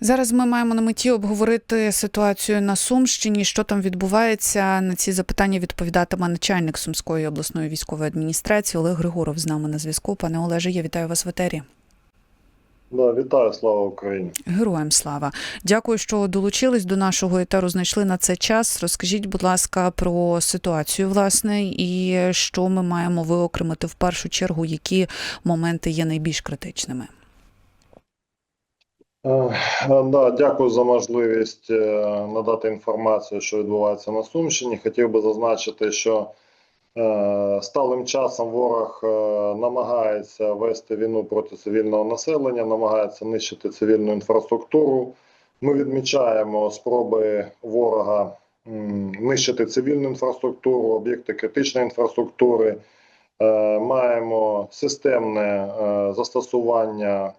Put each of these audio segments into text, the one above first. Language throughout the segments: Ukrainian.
Зараз ми маємо на меті обговорити ситуацію на Сумщині. Що там відбувається? На ці запитання відповідатиме начальник Сумської обласної військової адміністрації Олег Григоров з нами на зв'язку. Пане Олеже, я вітаю вас в етері. Да, вітаю, слава Україні. Героям слава. Дякую, що долучились до нашого етеру. Знайшли на це час. Розкажіть, будь ласка, про ситуацію, власне, і що ми маємо виокремити в першу чергу, які моменти є найбільш критичними. Да, дякую за можливість е, надати інформацію, що відбувається на Сумщині. Хотів би зазначити, що е, сталим часом ворог е, намагається вести війну проти цивільного населення, намагається нищити цивільну інфраструктуру. Ми відмічаємо спроби ворога нищити цивільну інфраструктуру, об'єкти критичної інфраструктури. Маємо системне застосування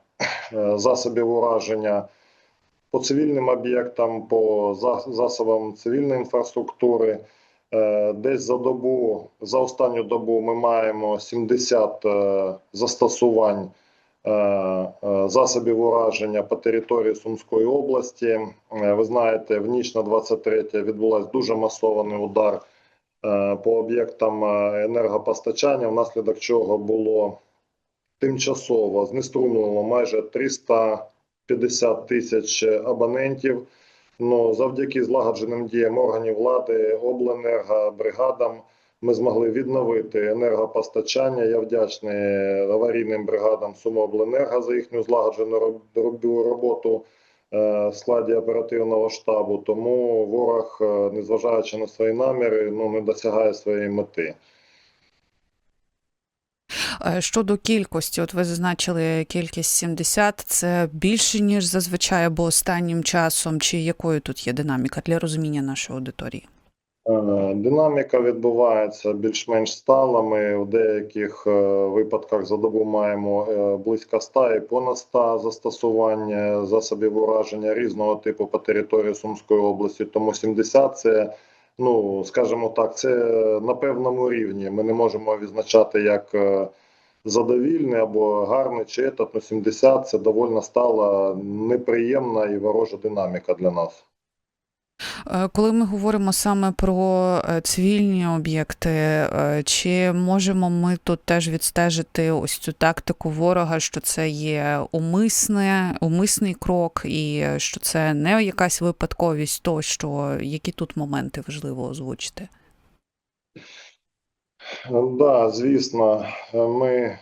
засобів ураження по цивільним об'єктам, по засобам цивільної інфраструктури. Е, Десь за добу, за останню добу ми маємо 70 е, застосувань е, е, засобів ураження по території Сумської області. Е, Ви знаєте, в ніч на 23 відбулася дуже масований удар е, по об'єктам е, енергопостачання, внаслідок чого було тимчасово знеструмлено майже 350 тисяч абонентів. Ну, завдяки злагодженим діям органів влади, обленерго, бригадам ми змогли відновити енергопостачання. Я вдячний аварійним бригадам Сумобленерго за їхню злагоджену роб- роб- роботу е, в складі оперативного штабу. Тому ворог, е, незважаючи на свої наміри, ну не досягає своєї мети. Е, Щодо кількості, от ви зазначили кількість 70, це більше ніж зазвичай або останнім часом, чи якою тут є динаміка для розуміння нашої аудиторії? Е, Динаміка відбувається більш-менш стала. Ми в деяких е, випадках за добу маємо близько 100 і понад 100 застосувань е, засобів ураження різного типу по території Сумської області. Тому 70 це, ну скажімо так, це на певному рівні. Ми не можемо відзначати як задовільний або гарний чи етат. Ну 70 це доволі стала неприємна і ворожа динаміка для нас. Е, Коли ми говоримо саме про е, цивільні об'єкти, е, чи можемо ми тут теж відстежити ось цю тактику ворога, що це є умисне, умисний крок, і що це не якась випадковість, то що які тут моменти важливо озвучити? Да, звісно, ми е,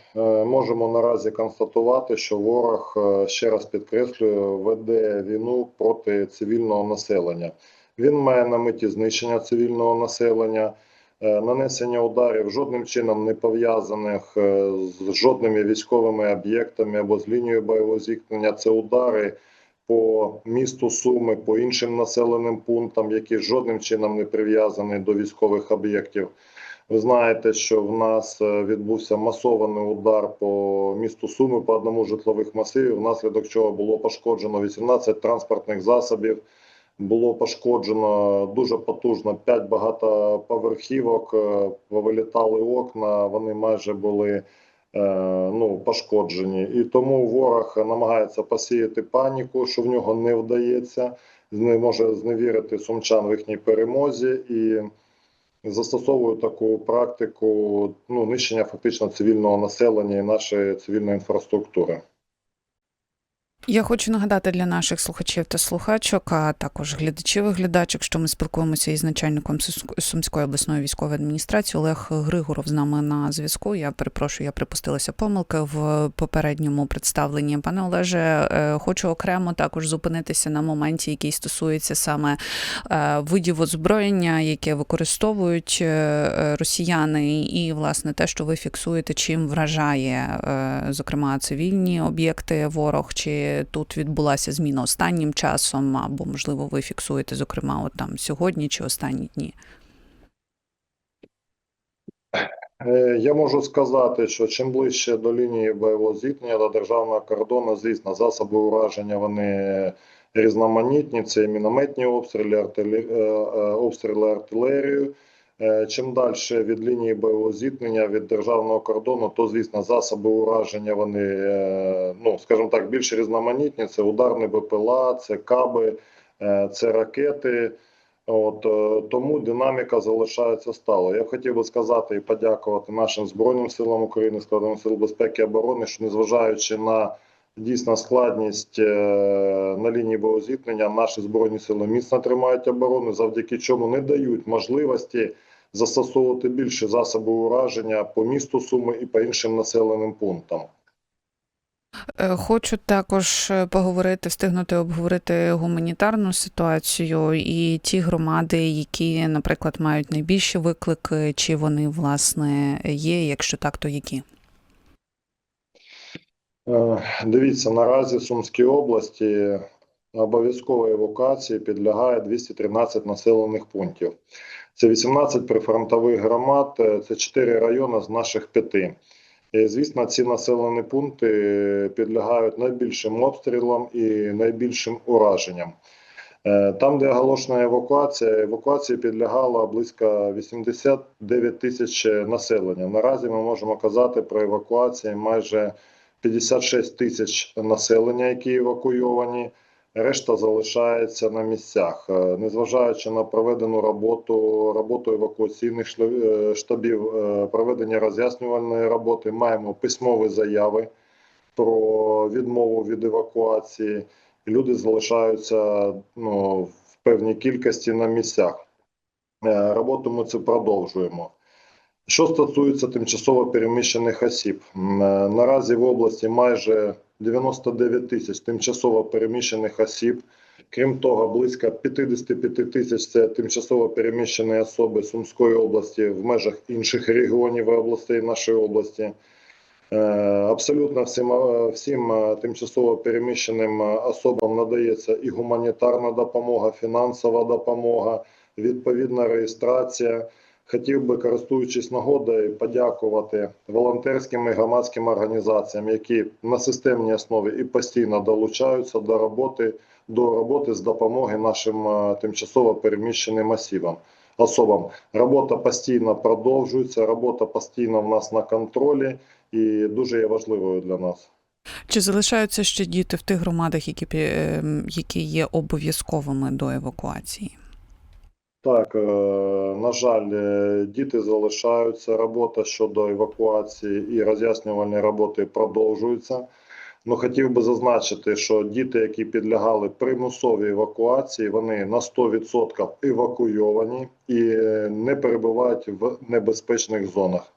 можемо наразі констатувати, що ворог, е, ще раз підкреслюю, веде війну проти цивільного населення. Він має на меті знищення цивільного населення, е, нанесення ударів жодним чином не пов'язаних е, з жодними військовими об'єктами або з лінією бойового зіткнення. Це удари по місту Суми, по іншим населеним пунктам, які жодним чином не прив'язані до військових об'єктів. Ви знаєте, що в нас е, відбувся масований удар по місту Суми по одному з житлових масивів, внаслідок чого було пошкоджено 18 транспортних засобів. Було пошкоджено дуже потужно 5 багатоповерхівок, е, повилітали окна, вони майже були ну, пошкоджені. І тому ворог намагається посіяти паніку, що в нього не вдається, не може зневірити сумчан в їхній перемозі. І застосовує таку практику ну, нищення фактично цивільного населення і нашої цивільної інфраструктури. Я хочу нагадати для наших слухачів та слухачок, а також глядачів і глядачок, що ми спілкуємося із начальником Сумськ- Сумської обласної військової адміністрації Олег Григоров з нами на зв'язку. Я перепрошую, я припустилася помилки в попередньому представленні. Пане Олеже, е, хочу окремо також зупинитися на моменті, який стосується саме е, видів озброєння, яке використовують е, росіяни, і власне те, що ви фіксуєте, чим вражає, зокрема, цивільні об'єкти ворог, чи тут відбулася зміна останнім часом, або можливо ви фіксуєте, зокрема, от там сьогодні чи останні дні. Е, Я можу сказати, що чим ближче до лінії бойового зіткнення до державного кордону, звісно, засоби ураження вони різноманітні. Це мінометні обстріли, артилер... е, е, обстріли артилерією. Е, Чим далі від лінії бойового зіткнення від державного кордону, то звісно засоби ураження вони, е, ну скажімо так, більш різноманітні. Це ударні БПЛА, це каби, е, це ракети. От тому динаміка залишається сталою. Я хотів би сказати і подякувати нашим збройним силам України, складовим сил безпеки і оборони, що незважаючи на дійсно складність на лінії бойового наші збройні сили міцно тримають оборону, завдяки чому не дають можливості застосовувати більше засобів ураження по місту Суми і по іншим населеним пунктам. Е, Хочу також е, поговорити, встигнути обговорити гуманітарну ситуацію і ті громади, які, наприклад, мають найбільші виклики, чи вони власне є. Якщо так, то які? Е, Дивіться, наразі в Сумській області обов'язкової евакуації підлягає 213 населених пунктів. Це 18 прифронтових громад, е, це 4 райони з наших п'яти. І, звісно, ці населені пункти підлягають найбільшим обстрілам і найбільшим ураженням. Е, Там, де оголошена евакуація, евакуації підлягало близько 89 тисяч населення. Наразі ми можемо казати про евакуації майже 56 тисяч населення, які евакуйовані. Решта залишається на місцях, Е, незважаючи на проведену роботу, роботу евакуаційних е, штабів, е, проведення роз'яснювальної роботи. Маємо письмові заяви про відмову від евакуації. Люди залишаються ну, в певній кількості на місцях. Роботу ми це продовжуємо. Що стосується тимчасово переміщених осіб, е, наразі в області майже 99 тисяч тимчасово переміщених осіб. Крім того, близько 55 тисяч це тимчасово переміщені особи Сумської області в межах інших регіонів областей нашої області. Е, Абсолютно всім, всім е, тимчасово переміщеним особам надається і гуманітарна допомога, фінансова допомога, відповідна реєстрація. Хотів би, користуючись нагодою, подякувати волонтерським і громадським організаціям, які на системній основі і постійно долучаються до роботи, до роботи з допомоги нашим е, тимчасово переміщеним осібам. Особам робота постійно продовжується, робота постійно в нас на контролі і дуже є важливою для нас. Чи залишаються ще діти в тих громадах, які, ем, які є обов'язковими до евакуації? Так, е, на жаль, е, діти залишаються. Робота щодо евакуації і роз'яснювальні роботи продовжуються. Ну, хотів би зазначити, що діти, які підлягали примусовій евакуації, вони на 100% евакуйовані і е, не перебувають в небезпечних зонах.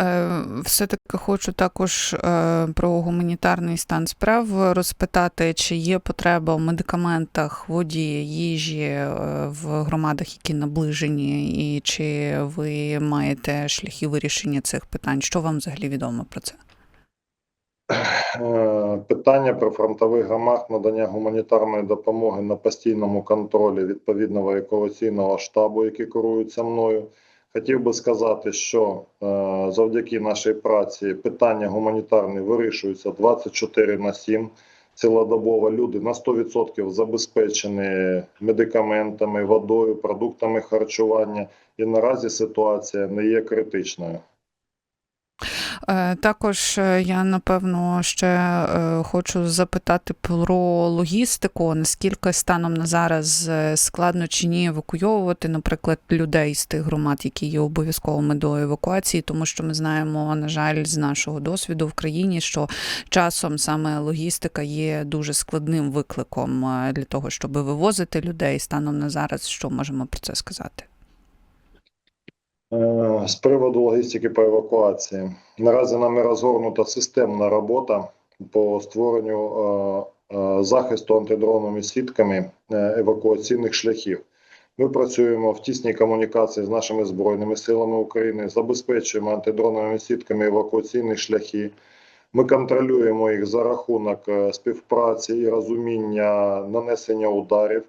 Е, Все-таки хочу також е, про гуманітарний стан справ розпитати, чи є потреба в медикаментах, воді, їжі е, в громадах, які наближені, і чи ви маєте шляхи вирішення цих питань? Що вам взагалі відомо про це? Питання про фронтових громад надання гуманітарної допомоги на постійному контролі відповідного евакуаційного штабу, який керується мною. Хотів би сказати, що е, завдяки нашій праці питання гуманітарне вирішуються 24 на 7. Цілодобово люди на 100% забезпечені медикаментами, водою, продуктами харчування. І наразі ситуація не є критичною. Е, Також е, я напевно ще е, хочу запитати про логістику. Наскільки станом на зараз складно чи ні евакуйовувати, наприклад, людей з тих громад, які є обов'язковими до евакуації, тому що ми знаємо, на жаль, з нашого досвіду в країні, що часом саме логістика є дуже складним викликом для того, щоб вивозити людей. Станом на зараз, що можемо про це сказати? З приводу логістики по евакуації. Наразі нами розгорнута системна робота по створенню е, е, захисту антидроновими сітками е, евакуаційних шляхів. Ми працюємо в тісній комунікації з нашими збройними силами України, забезпечуємо антидроновими сітками евакуаційні шляхи. Ми контролюємо їх за рахунок співпраці і розуміння нанесення ударів.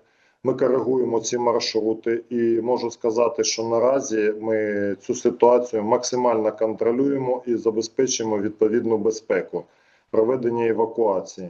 Ми коригуємо ці маршрути, і можу сказати, що наразі ми цю ситуацію максимально контролюємо і забезпечуємо відповідну безпеку проведення евакуації.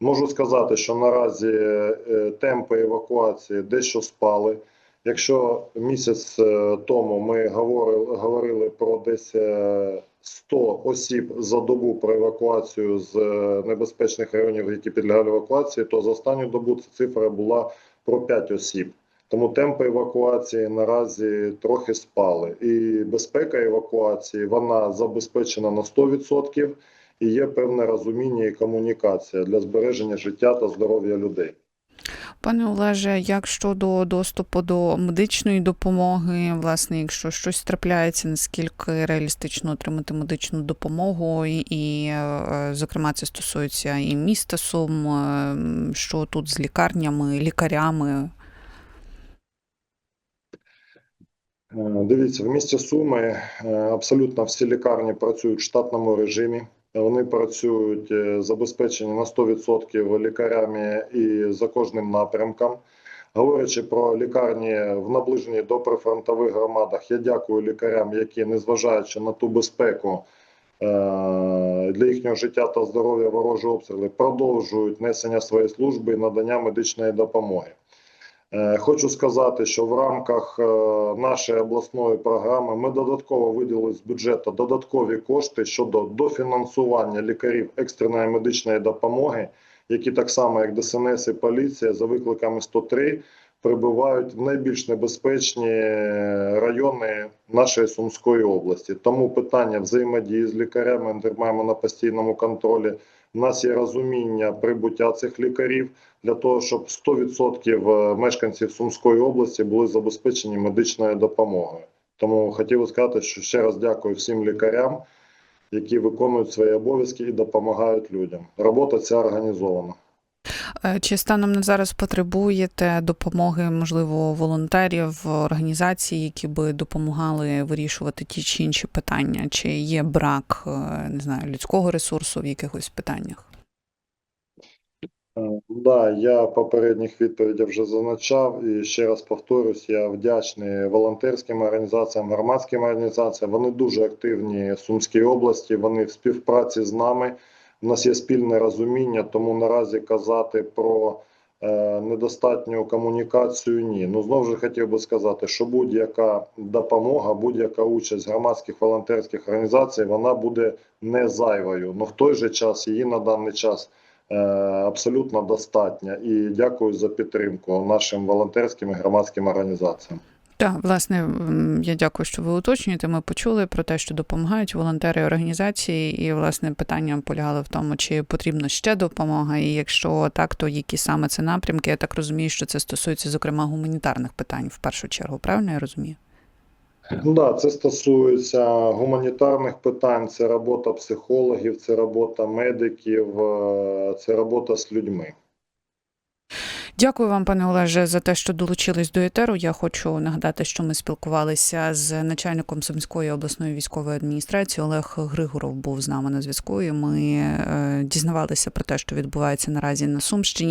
Можу сказати, що наразі е, темпи евакуації дещо спали. Якщо місяць е, тому ми говорили, говорили про десь е, 100 осіб за добу про евакуацію з е, небезпечних районів, які підлягали евакуації, то за останню добу ця цифра була про 5 осіб. Тому темпи евакуації наразі трохи спали. І безпека евакуації вона забезпечена на 100% і є певне розуміння і комунікація для збереження життя та здоров'я людей. Пане Олеже, як щодо доступу до медичної допомоги, власне, якщо щось трапляється, наскільки реалістично отримати медичну допомогу, і, е, зокрема це стосується і міста Сум, е, що тут з лікарнями, лікарями? Е, Дивіться, в місті Суми абсолютно всі лікарні працюють в штатному режимі. Вони працюють е, забезпечені на 100% лікарями і за кожним напрямком. Говорячи про лікарні в наближенні до прифронтових громадах, я дякую лікарям, які, незважаючи на ту безпеку е, для їхнього життя та здоров'я ворожі обстріли, продовжують несення своєї служби і надання медичної допомоги. Е, Хочу сказати, що в рамках е, нашої обласної програми ми додатково виділили з бюджету додаткові кошти щодо дофінансування лікарів екстреної медичної допомоги, які так само, як ДСНС і поліція, за викликами 103 прибувають в найбільш небезпечні е, райони нашої Сумської області. Тому питання взаємодії з лікарями ми тримаємо на постійному контролі. У нас є розуміння прибуття цих лікарів для того, щоб 100% мешканців Сумської області були забезпечені медичною допомогою. Тому хотів сказати, що ще раз дякую всім лікарям, які виконують свої обов'язки і допомагають людям. Робота ця організована. Е, Чи станом на зараз потребуєте допомоги, можливо, волонтерів, організацій, які би допомагали вирішувати ті чи інші питання? Чи є брак е, не знаю, людського ресурсу в якихось питаннях? Е, Да, я попередніх відповідях вже зазначав і ще раз повторюсь, я вдячний волонтерським організаціям, громадським організаціям. Вони дуже активні в Сумській області. Вони в співпраці з нами. У нас є спільне розуміння, тому наразі казати про е, недостатню комунікацію ні. Ну знову ж хотів би сказати, що будь-яка допомога, будь-яка участь громадських волонтерських організацій, вона буде не зайвою. Ну в той же час її на даний час е, абсолютно достатньо. І дякую за підтримку нашим волонтерським і громадським організаціям. Так, власне, я дякую, що ви уточнюєте. Ми почули про те, що допомагають волонтери організації, і власне питання полягало в тому, чи потрібна ще допомога, і якщо так, то які саме це напрямки. Я так розумію, що це стосується зокрема гуманітарних питань в першу чергу. Правильно я розумію? Ну Да, це стосується гуманітарних питань, це робота психологів, це робота медиків, е, це робота з людьми. Дякую вам, пане Олеже, за те, що долучились до етеру. Я хочу нагадати, що ми спілкувалися з начальником Сумської обласної військової адміністрації. Олег Григоров був з нами на зв'язку. і Ми е, дізнавалися про те, що відбувається наразі на Сумщині.